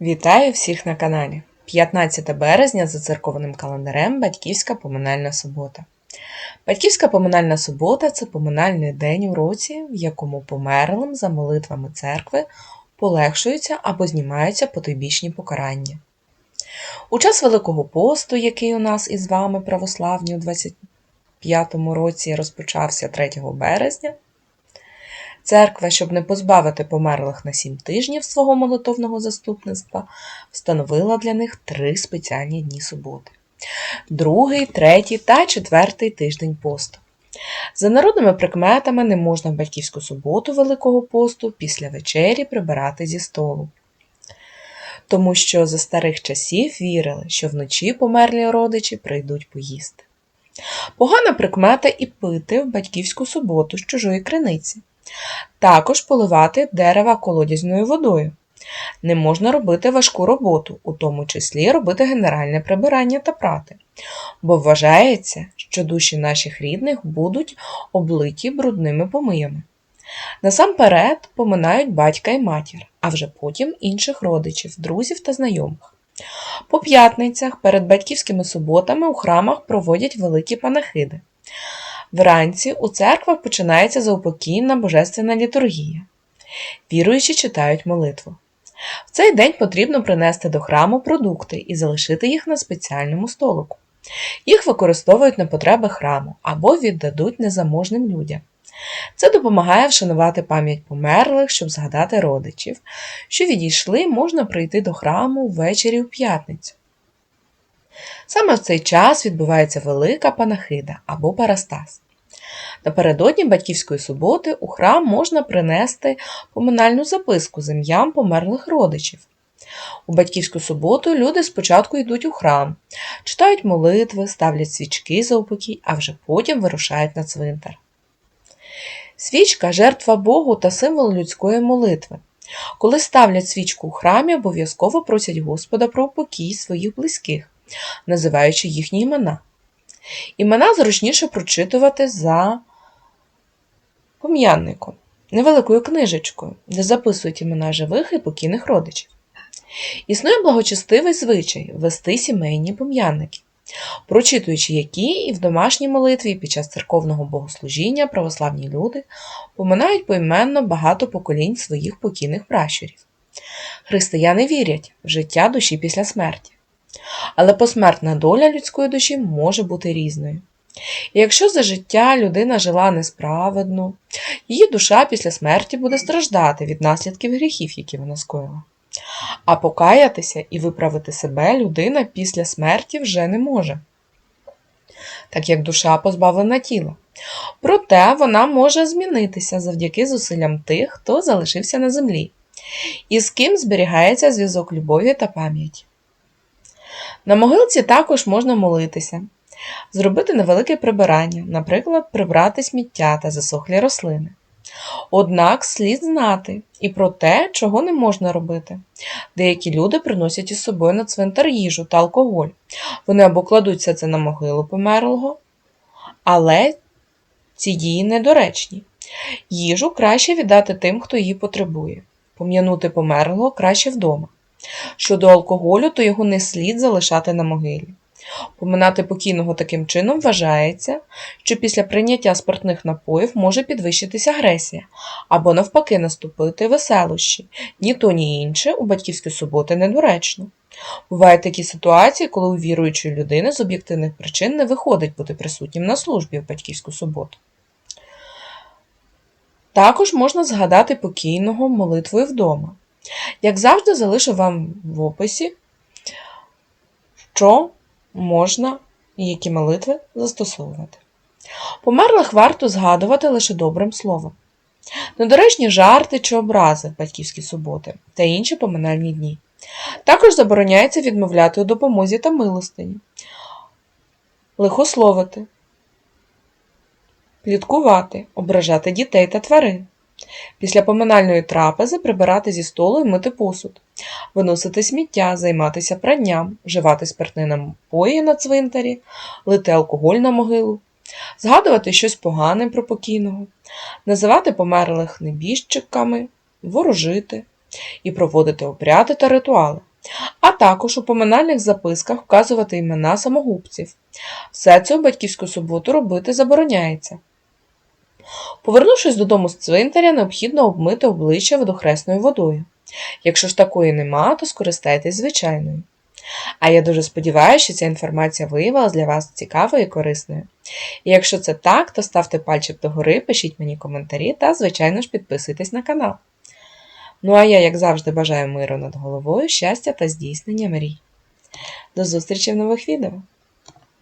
Вітаю всіх на каналі. 15 березня за церковним календарем Батьківська поминальна субота. Батьківська поминальна субота це поминальний день у році, в якому померлим за молитвами церкви полегшуються або знімаються потойбічні покарання. У час Великого посту, який у нас із вами православні у 25 році розпочався 3 березня, Церква, щоб не позбавити померлих на сім тижнів свого молитовного заступництва, встановила для них три спеціальні дні суботи другий, третій та четвертий тиждень посту. За народними прикметами не можна в батьківську суботу Великого посту після вечері прибирати зі столу. Тому що за старих часів вірили, що вночі померлі родичі прийдуть поїсти. Погана прикмета і пити в батьківську суботу з чужої криниці. Також поливати дерева колодязною водою. Не можна робити важку роботу, у тому числі робити генеральне прибирання та прати, бо вважається, що душі наших рідних будуть облиті брудними помиями. Насамперед поминають батька і матір, а вже потім інших родичів, друзів та знайомих. По п'ятницях перед батьківськими суботами у храмах проводять великі панахиди. Вранці у церквах починається заупокійна божественна літургія. Віруючі читають молитву. В цей день потрібно принести до храму продукти і залишити їх на спеціальному столику. Їх використовують на потреби храму або віддадуть незаможним людям. Це допомагає вшанувати пам'ять померлих, щоб згадати родичів, що відійшли, можна прийти до храму ввечері у п'ятницю. Саме в цей час відбувається велика панахида або парастас. Напередодні батьківської суботи у храм можна принести поминальну записку з ім'ям померлих родичів. У батьківську суботу люди спочатку йдуть у храм, читають молитви, ставлять свічки за упокій, а вже потім вирушають на цвинтар. Свічка жертва Богу та символ людської молитви. Коли ставлять свічку у храмі, обов'язково просять Господа про упокій своїх близьких, називаючи їхні імена. Імена зручніше прочитувати за пом'янником, невеликою книжечкою, де записують імена живих і покійних родичів. Існує благочестивий звичай вести сімейні пом'янники, прочитуючи які і в домашній молитві під час церковного богослужіння православні люди поминають поіменно багато поколінь своїх покійних пращурів. Християни вірять в життя душі після смерті. Але посмертна доля людської душі може бути різною. Якщо за життя людина жила несправедно, її душа після смерті буде страждати від наслідків гріхів, які вона скоїла. А покаятися і виправити себе людина після смерті вже не може, так як душа позбавлена тіла. Проте вона може змінитися завдяки зусиллям тих, хто залишився на землі, і з ким зберігається зв'язок любові та пам'яті. На могилці також можна молитися, зробити невелике прибирання, наприклад, прибрати сміття та засохлі рослини. Однак слід знати і про те, чого не можна робити. Деякі люди приносять із собою на цвинтар їжу та алкоголь. Вони або кладуть все це на могилу померлого, але ці дії недоречні. Їжу краще віддати тим, хто її потребує. Пом'янути померлого краще вдома. Щодо алкоголю, то його не слід залишати на могилі. Поминати покійного таким чином вважається, що після прийняття спиртних напоїв може підвищитися агресія або навпаки наступити веселощі. Ні то, ні інше у батьківські суботи недоречно. Бувають такі ситуації, коли у віруючої людини з об'єктивних причин не виходить бути присутнім на службі в батьківську суботу. Також можна згадати покійного молитвою вдома. Як завжди, залишу вам в описі, що можна і які молитви застосовувати. Померлих варто згадувати лише добрим словом. Недоречні жарти чи образи в батьківські суботи та інші поминальні дні. Також забороняється відмовляти у допомозі та милостині, лихословити, пліткувати, ображати дітей та тварин. Після поминальної трапези прибирати зі столу і мити посуд, виносити сміття, займатися пранням, вживати спиртні напої на цвинтарі, лити алкоголь на могилу, згадувати щось погане про покійного, називати померлих небіжчиками, ворожити, і проводити обряди та ритуали, а також у поминальних записках вказувати імена самогубців. Все це у батьківську суботу робити забороняється. Повернувшись додому з цвинтаря, необхідно обмити обличчя водохресною водою. Якщо ж такої нема, то скористайтесь звичайною. А я дуже сподіваюся, що ця інформація виявилась для вас цікавою і корисною. І якщо це так, то ставте пальчик догори, пишіть мені коментарі та, звичайно ж, підписуйтесь на канал. Ну а я, як завжди, бажаю миру над головою, щастя та здійснення мрій. До зустрічі в нових відео!